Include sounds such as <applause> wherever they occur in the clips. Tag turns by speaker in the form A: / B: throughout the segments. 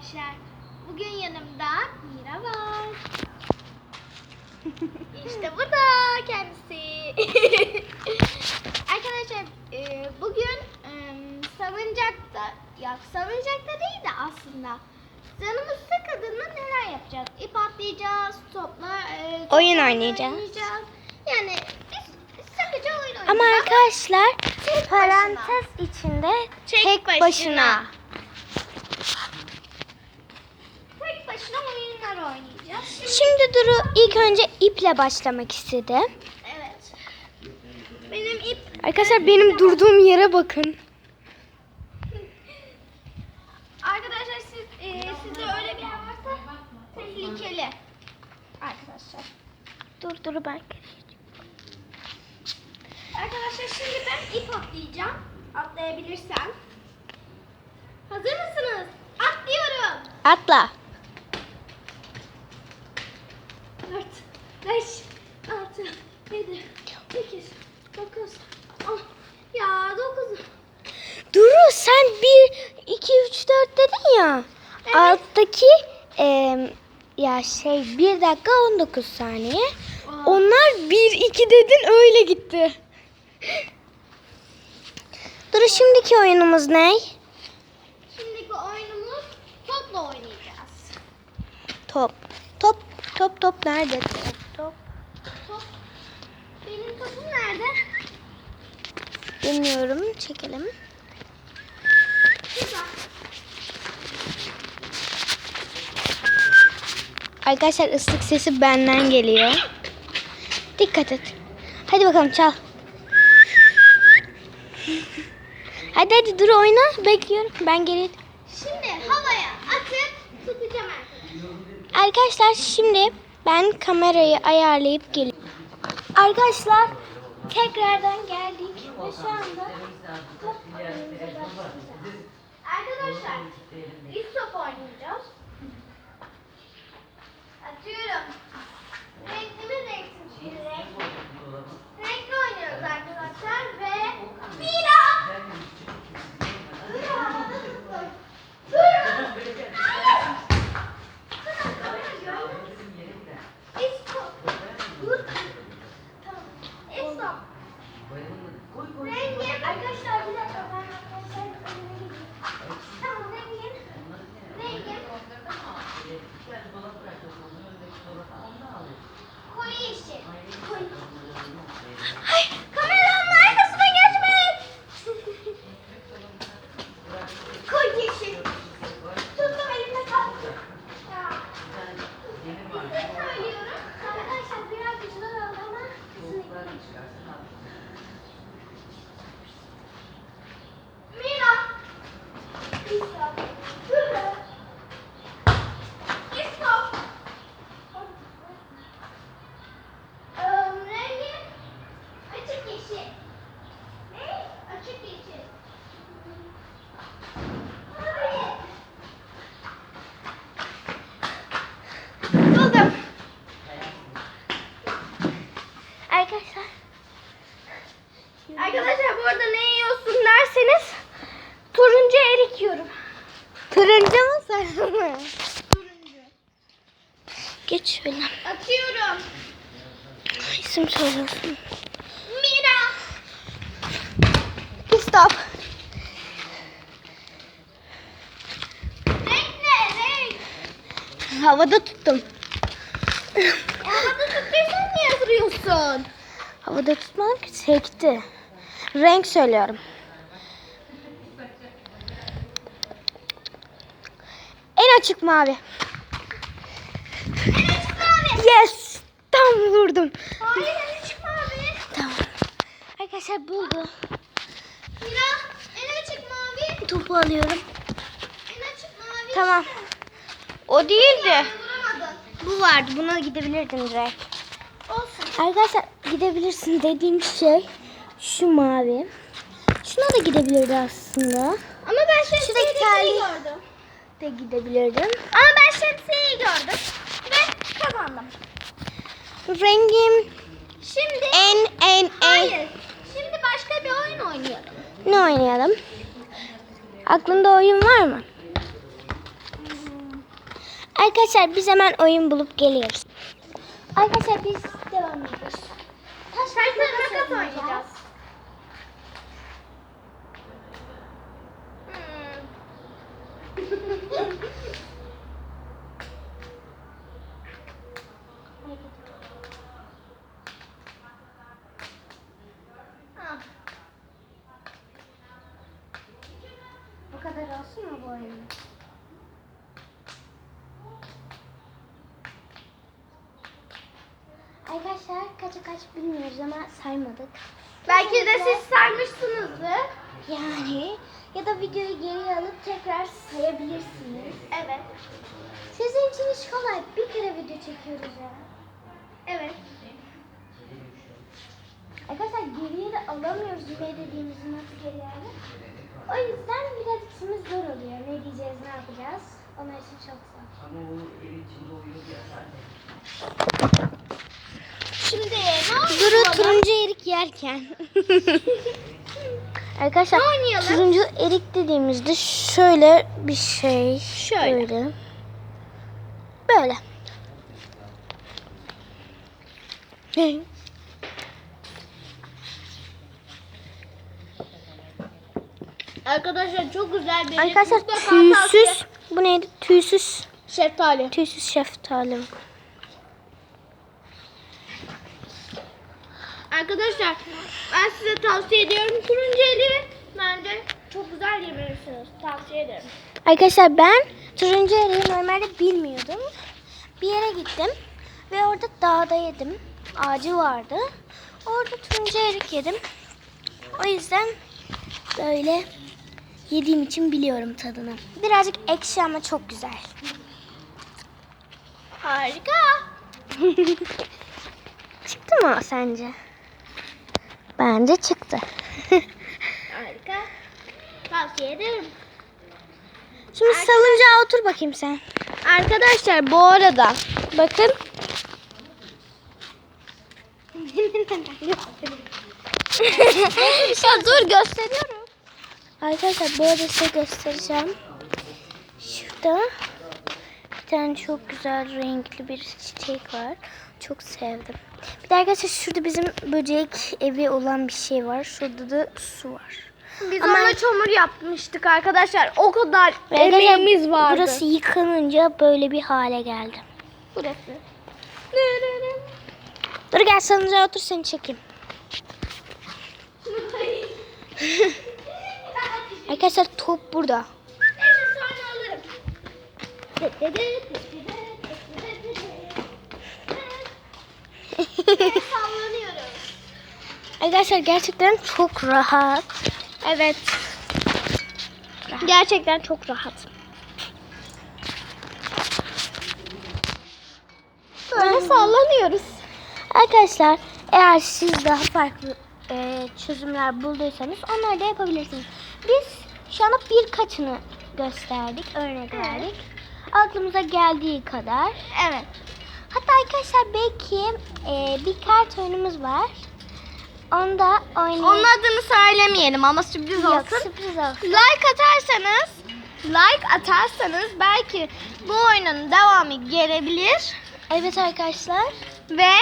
A: arkadaşlar. Bugün yanımda Mira var. <laughs> işte bu da kendisi. <laughs> arkadaşlar e, bugün e, salıncakta, ya salıncakta değil de aslında canımız sıkıldığında neler yapacağız? İp atlayacağız, topla, e, topla
B: Oyun oynayacağız.
A: Yani biz sıkıcı oyun oynayacağız.
B: Ama arkadaşlar parantez içinde
A: Tek
B: tek,
A: başına.
B: başına.
A: Tek başına oyunlar oynayacağız. Şimdi,
B: Şimdi Duru ilk önce iple başlamak istedi.
A: evet. Benim ip
B: Arkadaşlar benim durduğum yere bakın.
A: arkadaşlar siz e, sizde öyle bir yer varsa tehlikeli. Arkadaşlar.
B: Dur Duru ben.
A: Arkadaşlar şimdi ben ip atlayacağım. Atlayabilirsem. Hazır mısınız? Atlıyorum.
B: Atla.
A: 7, 8, 9, 10. Ya 9.
B: Duru sen 1, 2, 3, 4 dedin ya.
A: Evet.
B: Alttaki em, ya şey 1 dakika 19 saniye.
A: Aa.
B: Onlar 1, 2 dedin öyle gitti. Duru şimdiki oyunumuz ne?
A: Şimdiki oyunumuz topla oynayacağız.
B: Top. Top, top, top nerede?
A: Benim topum nerede?
B: Bilmiyorum. Çekelim. Arkadaşlar ıslık sesi benden geliyor. Dikkat et. Hadi bakalım çal. Hadi hadi dur oyna. Bekliyorum. Ben geri.
A: Şimdi havaya atıp tutacağım arkadaşlar.
B: Arkadaşlar şimdi ben kamerayı ayarlayıp geliyorum. Arkadaşlar tekrardan geldik ve şu anda top.
A: Arkadaşlar biz top oynayacağız. Atıyorum. Renklimiz renksiz bir renk. Renkli oynuyoruz arkadaşlar ve Mira! Mira havada tuttum. Durun! Hayır! Durun, kamera görmesin. Stop. Dur. Tamam. Stop. Rengim. Arkadaşlar bir dakika ben arkadaşlar önüne gideyim. Tamam rengim. Rengim. Koyu yeşil. Koyu. Ay kameranın arkasına geçmeyin. Koyu yeşil. Tuttum elimde kaldı. Ya. Size söylüyorum. Arkadaşlar biraz güçlü oldu ama kesinlikle. Mira. Stop. Dur. Stop. Ee, rengi açık yeşil. Ne? Açık yeşil. Hayır. Buldum.
B: Arkadaşlar
A: Arkadaşlar bu arada ne yiyorsun derseniz turuncu erik yiyorum.
B: Turuncu mu sarı mı?
A: Turuncu.
B: Geç şöyle.
A: Atıyorum.
B: İsim söylüyorsun.
A: Mira.
B: Stop.
A: Renk ne? Renk.
B: Havada tuttum.
A: Havada tuttuysan niye duruyorsun?
B: Havada tutmadım ki sekti. Renk söylüyorum. En açık mavi.
A: En açık mavi.
B: Yes! Tam vurdum.
A: Hayır en açık mavi.
B: Tamam. Arkadaşlar buldu.
A: Mira en açık mavi.
B: Topu alıyorum.
A: En açık mavi.
B: Tamam. O değildi.
A: Yani.
B: Bu vardı. Buna gidebilirdim direkt.
A: Olsun.
B: Arkadaşlar gidebilirsin dediğim şey şu mavi. Şuna da gidebilirdi aslında.
A: Ama ben şemsiyeyi
B: Şuradaki terliği-
A: gördüm.
B: De gidebilirdim.
A: Ama ben şemsiyeyi gördüm. Ve kazandım.
B: Rengim
A: Şimdi
B: en en en.
A: hayır. Şimdi başka bir oyun oynayalım.
B: Ne oynayalım? Aklında oyun var mı? Arkadaşlar biz hemen oyun bulup geliyoruz. Arkadaşlar biz devam ediyoruz. Taş
A: Taş
B: makas oynayacağız. Bu kadar olsun mu bu oyun? Arkadaşlar kaça kaç bilmiyoruz ama saymadık.
A: Belki de siz saymışsınızdır.
B: Yani ya da videoyu geri alıp tekrar sayabilirsiniz.
A: Evet.
B: Sizin için iş kolay. Bir kere video çekiyoruz ya.
A: Evet.
B: Arkadaşlar geriye de alamıyoruz ne dediğimizi nasıl geriye alıp. O yüzden biraz işimiz zor oluyor. Ne diyeceğiz, ne yapacağız? Onun için çok zor.
C: Ama o içinde zaten.
A: Şimdi ne
B: Duru turuncu erik yerken. <laughs> Arkadaşlar turuncu erik dediğimizde şöyle bir şey.
A: Şöyle.
B: Böyle. Böyle.
A: Arkadaşlar çok güzel bir
B: Arkadaşlar tüysüz. Bu neydi? Tüysüz.
A: Şeftali.
B: Tüysüz şeftali.
A: Arkadaşlar ben size tavsiye ediyorum Turunceli. Bence çok güzel yemelirsiniz. Tavsiye ederim.
B: Arkadaşlar ben turuncu eriği normalde bilmiyordum. Bir yere gittim ve orada dağda yedim. Ağacı vardı. Orada turuncu erik yedim. O yüzden böyle yediğim için biliyorum tadını. Birazcık ekşi ama çok güzel.
A: Harika. <laughs>
B: Çıktı mı sence? Bence çıktı.
A: Harika. Tavsiye ederim.
B: Şimdi salıncağa otur bakayım sen.
A: Arkadaşlar bu arada bakın. <laughs> ya dur gösteriyorum.
B: Arkadaşlar bu arada size göstereceğim. Şurada bir tane çok güzel renkli bir çiçek var. Çok sevdim. Bir de arkadaşlar şurada bizim böcek evi olan bir şey var. Şurada da su var.
A: Biz
B: Ama-
A: onunla çamur yapmıştık arkadaşlar. O kadar emeğimiz vardı.
B: Burası yıkanınca böyle bir hale geldi.
A: burası.
B: Dur gel salıncağa otur seni çekeyim. <laughs> Arkadaşlar top burada.
A: Neyse sonra alırım.
B: Arkadaşlar gerçekten çok rahat.
A: Evet. Gerçekten çok rahat. Böyle sallanıyoruz.
B: Arkadaşlar eğer siz daha farklı e, çözümler bulduysanız onları da yapabilirsiniz. Biz şu anda birkaçını gösterdik, örnek
A: Evet.
B: verdik. Aklımıza geldiği kadar.
A: Evet.
B: Hatta arkadaşlar belki e, bir kart oyunumuz var. Onu da oynayalım.
A: Onun adını söylemeyelim ama sürpriz
B: Yok,
A: olsun.
B: sürpriz olsun.
A: Like atarsanız, like atarsanız belki bu oyunun devamı gelebilir
B: Evet arkadaşlar.
A: ve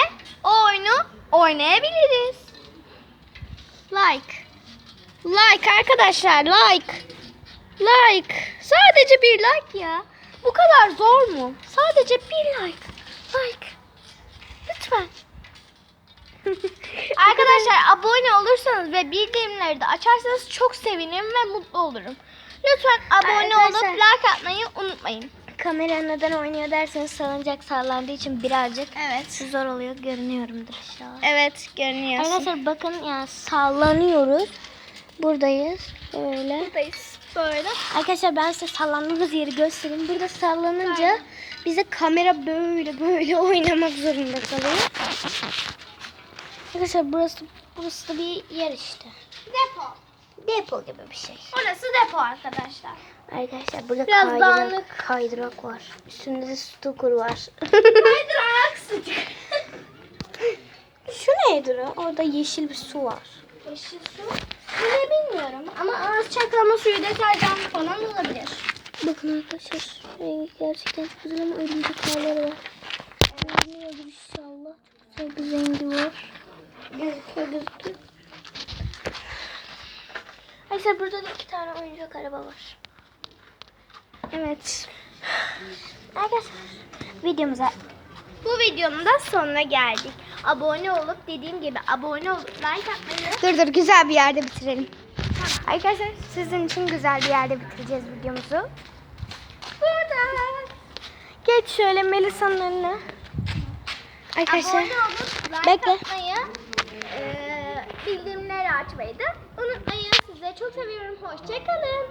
A: o oyunu oynayabiliriz. Like. Like arkadaşlar, like. Like. Sadece bir like ya. Bu kadar zor mu? Sadece bir like. Like. Lütfen. Arkadaşlar abone olursanız ve bildirimleri de açarsanız çok sevinirim ve mutlu olurum. Lütfen abone
B: Arkadaşlar-
A: olup like atmayı unutmayın.
B: Kamera neden oynuyor derseniz salıncak sallandığı için birazcık
A: Evet.
B: zor oluyor. Görünüyorumdur inşallah.
A: Evet görünüyorsun.
B: Arkadaşlar bakın yani sallanıyoruz. Buradayız. Böyle.
A: Buradayız. Böyle.
B: Arkadaşlar ben size sallandığımız yeri göstereyim. Burada sallanınca bize kamera böyle böyle oynamak zorunda kalıyor. Arkadaşlar burası burası da bir yer işte.
A: Depo.
B: Depo gibi bir şey.
A: Orası depo arkadaşlar.
B: Arkadaşlar burada
A: Biraz
B: kaydırak,
A: dağınık.
B: kaydırak var. Üstünde de stukur var.
A: Kaydırak <laughs> sıcak.
B: Şu neydi lan? Orada yeşil bir su var.
A: Yeşil su. Ne bilmiyorum ama ağız çaklama suyu deterjan falan olabilir.
B: Bakın arkadaşlar rengi gerçekten çok güzel ama örümcek ağları var. Görünüyordur inşallah. Çok güzel bir rengi var. Gözüküyor gözüküyor. Arkadaşlar burada da iki tane oyuncak araba var.
A: Evet.
B: Arkadaşlar videomuza
A: Bu videonun da sonuna geldik. Abone olup dediğim gibi abone olup like atmayı.
B: Dur dur güzel bir yerde bitirelim. Arkadaşlar sizin için güzel bir yerde bitireceğiz videomuzu.
A: Burada.
B: Geç şöyle Melisa'nın önüne. Arkadaşlar
A: Abone olup like
B: Bekle.
A: atmayı, eee bildirimleri açmayı da unutmayın. Sizi çok seviyorum. Hoşçakalın.